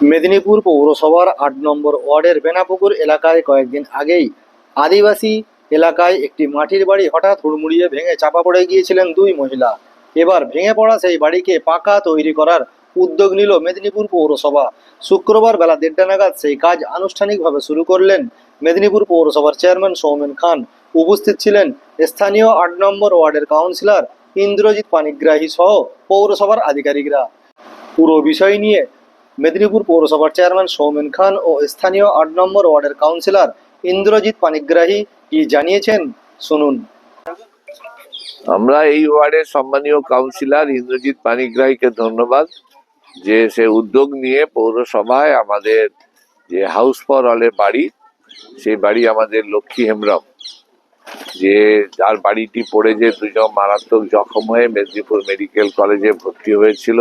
মেদিনীপুর পৌরসভার আট নম্বর ওয়ার্ডের বেনাপুকুর এলাকায় কয়েকদিন আগেই আদিবাসী এলাকায় একটি মাটির বাড়ি হঠাৎ হুড়মুড়িয়ে ভেঙে চাপা পড়ে গিয়েছিলেন দুই মহিলা। এবার ভেঙে পড়া সেই বাড়িকে পাকা তৈরি করার উদ্যোগ নিল মেদিনীপুর পৌরসভা। শুক্রবার বেলা দেড়টা নাগাদ সেই কাজ আনুষ্ঠানিকভাবে শুরু করলেন মেদিনীপুর পৌরসভার চেয়ারম্যান সৌমেন খান। উপস্থিত ছিলেন স্থানীয় আট নম্বর ওয়ার্ডের কাউন্সিলর ইন্দ্রজিৎ পানিগ্রাহী সহ পৌরসভার আধিকারিকরা। পুরো বিষয় নিয়ে মেদিনীপুর পৌরসভার চেয়ারম্যান সৌমেন খান ও স্থানীয় আট নম্বর ওয়ার্ডের কাউন্সিলর ইন্দ্রজিৎ পানিগ্রাহী কি জানিয়েছেন? শুনুন। আমরা এই ওয়ার্ডের সম্মানীয় কাউন্সিলর ইন্দ্রজিৎ পানিগ্রাহীকে ধন্যবাদ যে সে উদ্যোগ নিয়ে পৌরসভায় আমাদের যে হাউস ফর অলের বাড়ি, সেই বাড়ি আমাদের লক্ষ্মী হেমব্রম, যে যার বাড়িটি পড়ে যে দুজন মারাত্মক জখম হয়ে মেদিনীপুর মেডিকেল কলেজে ভর্তি হয়েছিল।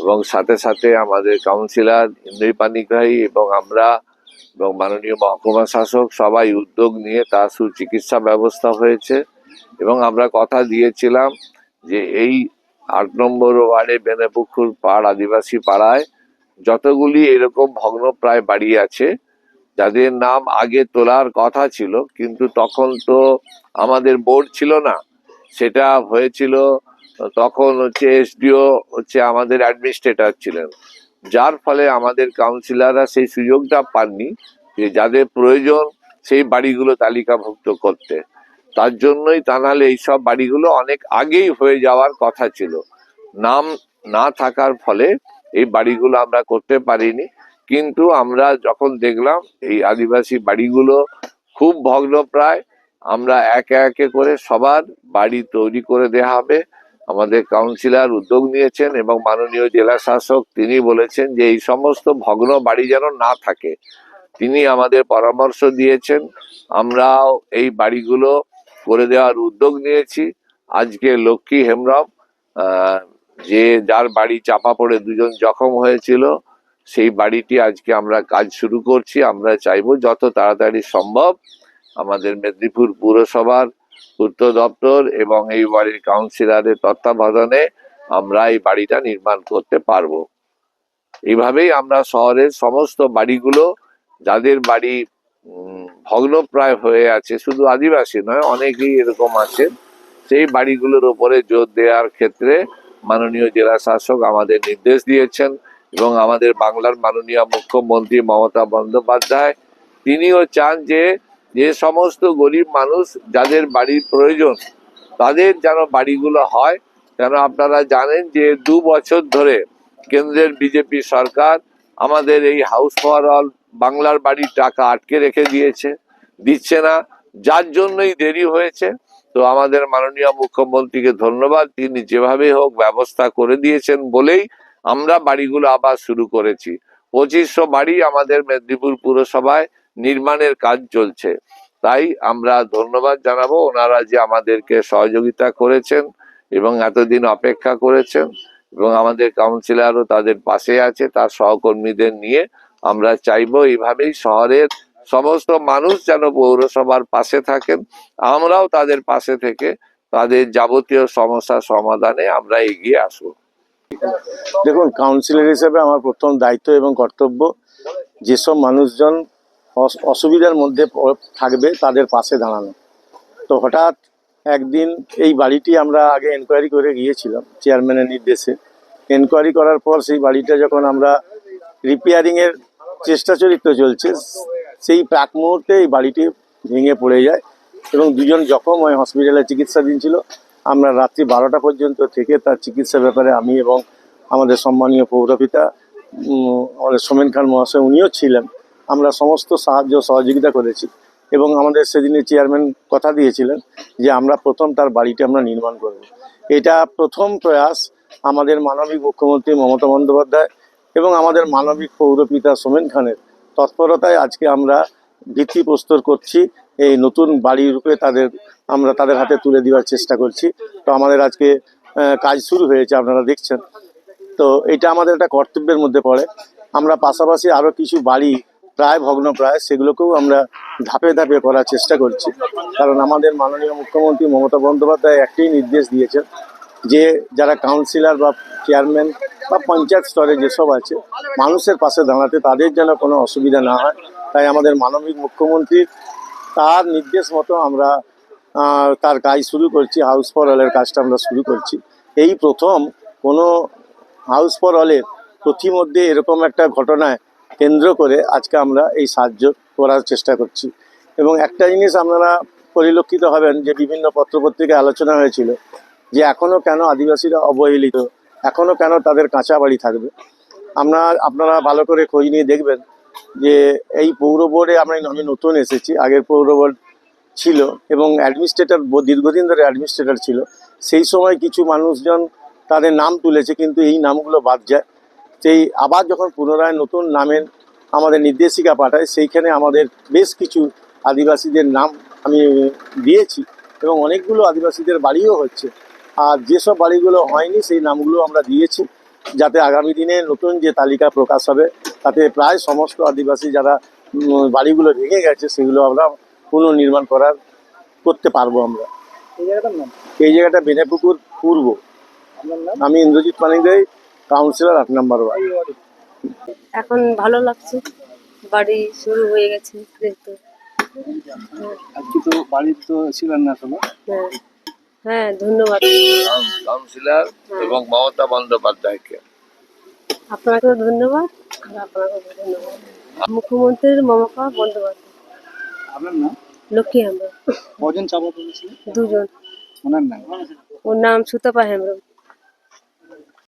এবং সাথে সাথে আমাদের কাউন্সিলর ইন্দ্রজিৎ পানিগ্রাহী এবং আমরা এবং মাননীয় মহকুমা শাসক সবাই উদ্যোগ নিয়ে তার সুচিকিৎসা ব্যবস্থা হয়েছে। এবং আমরা কথা দিয়েছিলাম যে এই আট নম্বর ওয়ার্ডে বেনেপুকুর পাড় আদিবাসী পাড়ায় যতগুলি এরকম ভগ্নপ্রায় বাড়ি আছে, যাদের নাম আগে তোলার কথা ছিল, কিন্তু তখন তো আমাদের বোর্ড ছিল না। সেটা হয়েছিল তখন হচ্ছে এসডিও হচ্ছে আমাদের অ্যাডমিনিস্ট্রেটর ছিলেন। যার ফলে আমাদের কাউন্সিলাররা সেই সুযোগটা পাননি যে যাদের প্রয়োজন সেই বাড়িগুলো তালিকাভুক্ত করতে। তার জন্যই তা নাহলে এইসব বাড়িগুলো অনেক আগেই হয়ে যাওয়ার কথা ছিল। নাম না থাকার ফলে এই বাড়িগুলো আমরা করতে পারিনি। কিন্তু আমরা যখন দেখলাম এই আদিবাসী বাড়িগুলো খুব ভগ্নপ্রায়, আমরা একে একে করে সবার বাড়ি তৈরি করে দেওয়া হবে। আমাদের কাউন্সিলর উদ্যোগ নিয়েছেন এবং মাননীয় জেলা শাসক তিনি বলেছেন যে এই সমস্ত ভগ্ন বাড়ি যেন না থাকে। তিনি আমাদের পরামর্শ দিয়েছেন আমরাও এই বাড়িগুলো করে দেওয়ার উদ্যোগ নিয়েছি। আজকে লক্ষ্মী হেমব্রম আহ, যে যার বাড়ি চাপা পড়ে দুজন জখম হয়েছিল সেই বাড়িটি আজকে আমরা কাজ শুরু করছি। আমরা চাইব যত তাড়াতাড়ি সম্ভব আমাদের মেদিনীপুর পুরসভার পূর্ত দপ্তর এবং এই বাড়ির কাউন্সিলরের তত্ত্বাবধানে আমরা এই বাড়িটা নির্মাণ করতে পারব। এইভাবেই আমরা শহরের সমস্ত বাড়িগুলো, যাদের বাড়ি ভগ্নপ্রায় হয়ে আছে, শুধু আদিবাসী নয়, অনেকেই এরকম আছে সেই বাড়িগুলোর উপরে জোর দেওয়ার ক্ষেত্রে মাননীয় জেলা শাসক আমাদের নির্দেশ দিয়েছেন এবং আমাদের বাংলার মাননীয় মুখ্যমন্ত্রী মমতা বন্দ্যোপাধ্যায়, তিনিও চান যে যে সমস্ত গরিব মানুষ যাদের বাড়ির প্রয়োজন, তাদের যেন বাড়িগুলো হয়, যেন আপনারা জানেন যে দু বছর ধরে কেন্দ্রের বিজেপি সরকার আমাদের এই হাউস ফর অল বাংলার বাড়ির টাকা আটকে রেখে দিয়েছে, দিচ্ছে না। যার জন্যই দেরি হয়েছে, তো আমাদের মাননীয় মুখ্যমন্ত্রীকে ধন্যবাদ। তিনি যেভাবে হোক ব্যবস্থা করে দিয়েছেন বলেই আমরা বাড়িগুলো আবার শুরু করেছি। পঁচিশশো বাড়ি আমাদের মেদিনীপুর পুরসভায় নির্মাণের কাজ চলছে। তাই আমরা ধন্যবাদ জানাব। ওনারা যে আমাদেরকে সহযোগিতা করেছেন এবং এতদিন অপেক্ষা করেছেন এবং আমাদের কাউন্সিলরও তাদের পাশে আছে, তার সহকর্মীদের নিয়ে আমরা চাইব এইভাবেই শহরের সমস্ত মানুষ যেন পৌরসভার পাশে থাকেন। আমরাও তাদের পাশে থেকে তাদের যাবতীয় সমস্যা সমাধানে আমরা এগিয়ে আসব। দেখুন, কাউন্সিলর হিসেবে আমার প্রথম দায়িত্ব এবং কর্তব্য যেসব মানুষজন অসুবিধার মধ্যে থাকবে তাদের পাশে দাঁড়ানো। তো হঠাৎ একদিন এই বাড়িটি আমরা আগে এনকোয়ারি করে গিয়েছিলাম চেয়ারম্যানের নির্দেশে। এনকোয়ারি করার পর সেই বাড়িটা যখন আমরা রিপেয়ারিংয়ের চেষ্টা চরিত্র চলছে, সেই প্রাক মুহূর্তে এই বাড়িটি ভেঙে পড়ে যায় এবং দুজন জখম হয় হসপিটালে চিকিৎসাধীন ছিল। আমরা রাত্রি বারোটা পর্যন্ত থেকে তার চিকিৎসা ব্যাপারে আমি এবং আমাদের সম্মানীয় পৌরপিতা আমাদের সোমেন খান মহাশয়, উনিও ছিলেন। আমরা সমস্ত সাহায্য সহযোগিতা করেছি এবং আমাদের সেদিনে চেয়ারম্যান কথা দিয়েছিলেন যে আমরা প্রথম তার বাড়িটি আমরা নির্মাণ করব। এটা প্রথম প্রয়াস আমাদের মানবিক মুখ্যমন্ত্রী মমতা বন্দ্যোপাধ্যায় এবং আমাদের মানবিক পৌরপিতা সোমেন খানের তৎপরতায় আজকে আমরা ভিত্তি প্রস্তর করছি, এই নতুন বাড়ি রূপে তাদের, আমরা তাদের হাতে তুলে দেওয়ার চেষ্টা করছি। তো আমাদের আজকে কাজ শুরু হয়েছে, আপনারা দেখছেন। তো এটা আমাদের একটা কর্তব্যের মধ্যে পড়ে। আমরা পাশাপাশি আরও কিছু বাড়ি প্রায় ভগ্ন প্রায় সেগুলোকেও আমরা ধাপে ধাপে করার চেষ্টা করছি। কারণ আমাদের মাননীয় মুখ্যমন্ত্রী মমতা বন্দ্যোপাধ্যায় একটাই নির্দেশ দিয়েছেন যে যারা কাউন্সিলর বা চেয়ারম্যান বা পঞ্চায়েত স্তরে যেসব আছে, মানুষের পাশে দাঁড়াতে তাদের যেন কোনো অসুবিধা না হয়। তাই আমাদের মানবিক মুখ্যমন্ত্রীর তার নির্দেশ মতো আমরা তার কাজ শুরু করছি, হাউস ফর অলের কাজটা আমরা শুরু করছি। এই প্রথম কোনো হাউস ফর অলের প্রতিমধ্যে এরকম একটা ঘটনায় কেন্দ্র করে আজকে আমরা এই সাহায্য করার চেষ্টা করছি। এবং একটা জিনিস আপনারা পরিলক্ষিত হবেন যে বিভিন্ন পত্রপত্রিকায় আলোচনা হয়েছিল যে এখনও কেন আদিবাসীরা অবহেলিত এখনও কেন তাদের কাঁচা বাড়ি থাকবে। আমরা, আপনারা ভালো করে খোঁজ নিয়ে দেখবেন যে এই পৌর বোর্ডে আমরা আমি নতুন এসেছি, আগের পৌর বোর্ড ছিল এবং অ্যাডমিনিস্ট্রেটর দীর্ঘদিন ধরে অ্যাডমিনিস্ট্রেটর ছিল। সেই সময় কিছু মানুষজন তাদের নাম তুলেছে কিন্তু এই নামগুলো বাদ যায়। সেই আবার যখন পুনরায় নতুন নামের আমাদের নির্দেশিকা পাঠায় সেইখানে আমাদের বেশ কিছু আদিবাসীদের নাম আমি দিয়েছি এবং অনেকগুলো আদিবাসীদের বাড়িও হচ্ছে। আর যেসব বাড়িগুলো হয়নি সেই নামগুলো আমরা দিয়েছি যাতে আগামী দিনে নতুন যে তালিকা প্রকাশ হবে তাতে প্রায় সমস্ত আদিবাসী যারা বাড়িগুলো ভেঙে গেছে সেগুলো আমরা পুনর্নির্মাণ করার করতে পারব আমরা। এই জায়গাটা বেনেপুকুর পূর্ব। আমি ইন্দ্রজিৎ পানিগ্রাহী কাউন্সিলর আট নম্বর ওয়ার্ড এখন ভালো লাগছে। বাড়ি শুরু হয়ে গেছে যেহেতু। আজকে তো বাড়ির তো ছিলেন না আসলে হ্যাঁ। হ্যাঁ ধন্যবাদ। কাউন্সিলর এবং মমতা বন্দ্যোপাধ্যায়কে। আপনাকেও ধন্যবাদ আর আপনাকেও ধন্যবাদ। মুখ্যমন্ত্রীর মমতা বন্দ্যোপাধ্যায়। আপনার নাম? লক্ষ্মী আমরা কজন চাপা পড়েছিল দুজন। ওনার নাম? ওর নাম সুতপা হেমব্রম।